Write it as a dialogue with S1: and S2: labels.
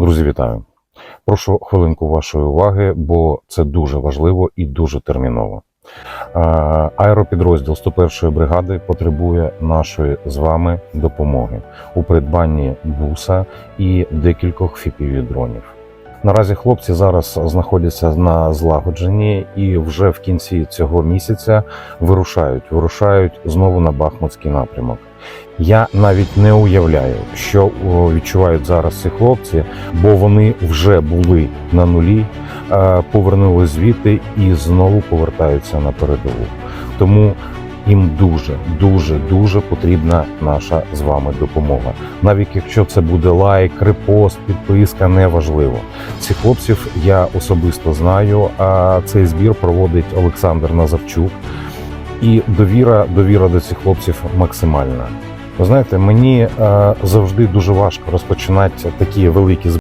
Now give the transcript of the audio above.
S1: Друзі, вітаю! Прошу хвилинку вашої уваги, бо це дуже важливо і дуже терміново. Е, Аеропідрозділ 101-ї бригади потребує нашої з вами допомоги у придбанні буса і декількох фіпіві дронів. Наразі хлопці зараз знаходяться на злагодженні і вже в кінці цього місяця вирушають, вирушають знову на Бахмутський напрямок. Я навіть не уявляю, що відчувають зараз ці хлопці, бо вони вже були на нулі, е, повернули звідти і знову повертаються на передову. Тому їм дуже, дуже, дуже потрібна наша з вами допомога. Навіть якщо це буде лайк, репост, підписка, неважливо. Цих хлопців я особисто знаю. А цей збір проводить Олександр Назарчук. І довіра, довіра до цих хлопців максимальна. Ви знаєте, мені е, завжди дуже важко розпочинати такі великі